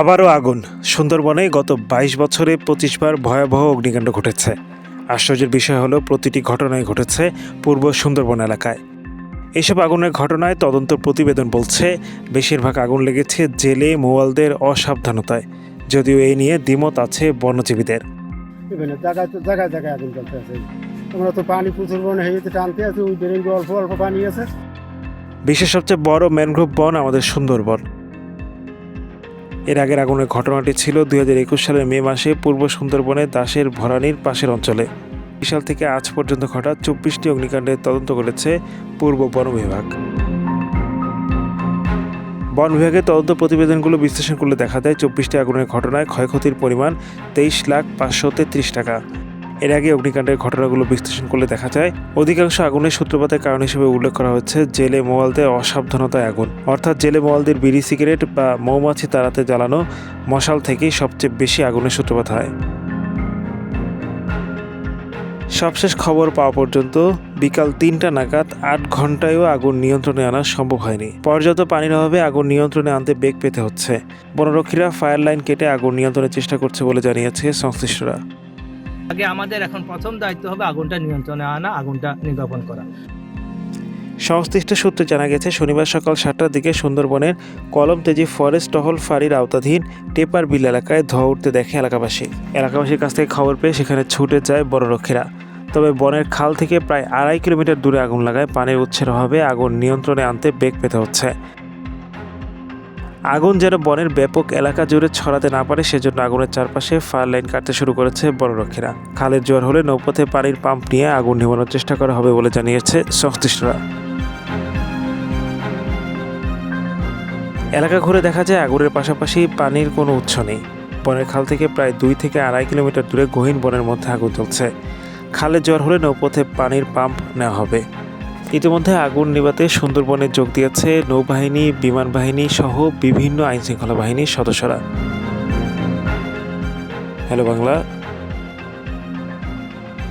আবারও আগুন। সুন্দরবনে গত বাইশ বছরে পঁচিশ বার ভয়াবহ অগ্নিকাণ্ড ঘটেছে। আশ্চর্যের বিষয় হলো প্রতিটি ঘটনায় ঘটেছে পূর্ব সুন্দরবন এলাকায়। এসব আগুনের ঘটনায় তদন্ত প্রতিবেদন বলছে বেশিরভাগ আগুন লেগেছে জেলে মোয়ালদের অসাবধানতায়। যদিও এই নিয়ে দ্বিমত আছে বন্যজীবীদের বিভিন্ন জায়গায় তো জায়গায় জায়গায় আগুন জ্বলতে আছে। আমরা তো পানি প্রচুর বন হয়ে যেতে টানতে আছে ওই অল্প অল্প পানি আছে। বিশ্বের সবচেয়ে বড় ম্যানগ্রোভ বন আমাদের সুন্দরবন। এর আগের আগুনের ঘটনাটি ছিল দুই হাজার একুশ সালের মে মাসে পূর্ব সুন্দরবনে দাসের ভরানির পাশের অঞ্চলে। বিশাল থেকে আজ পর্যন্ত ঘটা চব্বিশটি অগ্নিকাণ্ডের তদন্ত করেছে পূর্ব বন বিভাগ। বন বিভাগের তদন্ত প্রতিবেদনগুলো বিশ্লেষণ করলে দেখা দেয় চব্বিশটি আগুনের ঘটনায় ক্ষয়ক্ষতির পরিমাণ তেইশ লাখ পাঁচশো তেত্রিশ টাকা। এর আগে অগ্নিকাণ্ডের ঘটনাগুলো বিশ্লেষণ করলে দেখা যায়, অধিকাংশ আগুনের সূত্রপাতের কারণ হিসেবে উল্লেখ করা হচ্ছে জেলে মোয়ালদের অসাবধানতায় আগুন। অর্থাৎ জেলে মোয়ালদের বিড়ি, সিগারেট বা মৌমাছি তাড়াতে জ্বালানো মশাল থেকেই সবচেয়ে বেশি আগুনের সূত্রপাত হয়। সবশেষ খবর পাওয়া পর্যন্ত বিকাল তিনটা নাগাদ আট ঘন্টায়ও আগুন নিয়ন্ত্রণে আনা সম্ভব হয়নি। পর্যাপ্ত পানির অভাবে আগুন নিয়ন্ত্রণে আনতে বেগ পেতে হচ্ছে। বনরক্ষীরা ফায়ার লাইন কেটে আগুন নিয়ন্ত্রণের চেষ্টা করছে বলে জানিয়েছে সংশ্লিষ্টরা। আগে আমাদের এখন প্রথম দায়িত্ব হবে আগুনটা নিয়ন্ত্রণে আনা, আগুনটা নির্বাপন করা। সংশ্লিষ্ট সূত্রে জানা গেছে, শনিবার সকাল সাতটার দিকে সুন্দরবনের কলমতেজি ফরেস্ট টহল ফাঁড়ির আওতাধীন টেপার বিল এলাকায় ধোয়া উঠতে দেখে এলাকাবাসী। এলাকাবাসীর কাছ থেকে খবর পেয়ে সেখানে ছুটে যায় বনরক্ষীরা তবে বনের খাল থেকে প্রায় আড়াই কিলোমিটার দূরে আগুন লাগায় পানির উৎসের অভাবে আগুন নিয়ন্ত্রণে আনতে বেগ পেতে হচ্ছে। আগুন যেন বনের ব্যাপক এলাকা জুড়ে ছড়াতে না পারে, সেজন্য আগুনের চারপাশে ফায়ার লাইন কাটতে শুরু করেছে বনরক্ষীরা। খালের জোয়ার হলে নৌপথে পানির পাম্প নিয়ে আগুন নিভানোর চেষ্টা করা হবে বলে জানিয়েছে সংশ্লিষ্টরা। এলাকা ঘুরে দেখা যায় আগুনের পাশাপাশি পানির কোনো উৎস নেই। বনের খাল থেকে প্রায় দুই থেকে আড়াই কিলোমিটার দূরে গহীন বনের মধ্যে আগুন জ্বলছে। খালে জ্বর হলে নৌপথে পানির পাম্প নেওয়া হবে। ইতিমধ্যে আগুন নিবাতে সুন্দরবনে যোগ দিয়েছে নৌবাহিনী, বিমান বাহিনী সহ বিভিন্ন আইনশৃঙ্খলা বাহিনীর সদস্যরা। হ্যালো বাংলা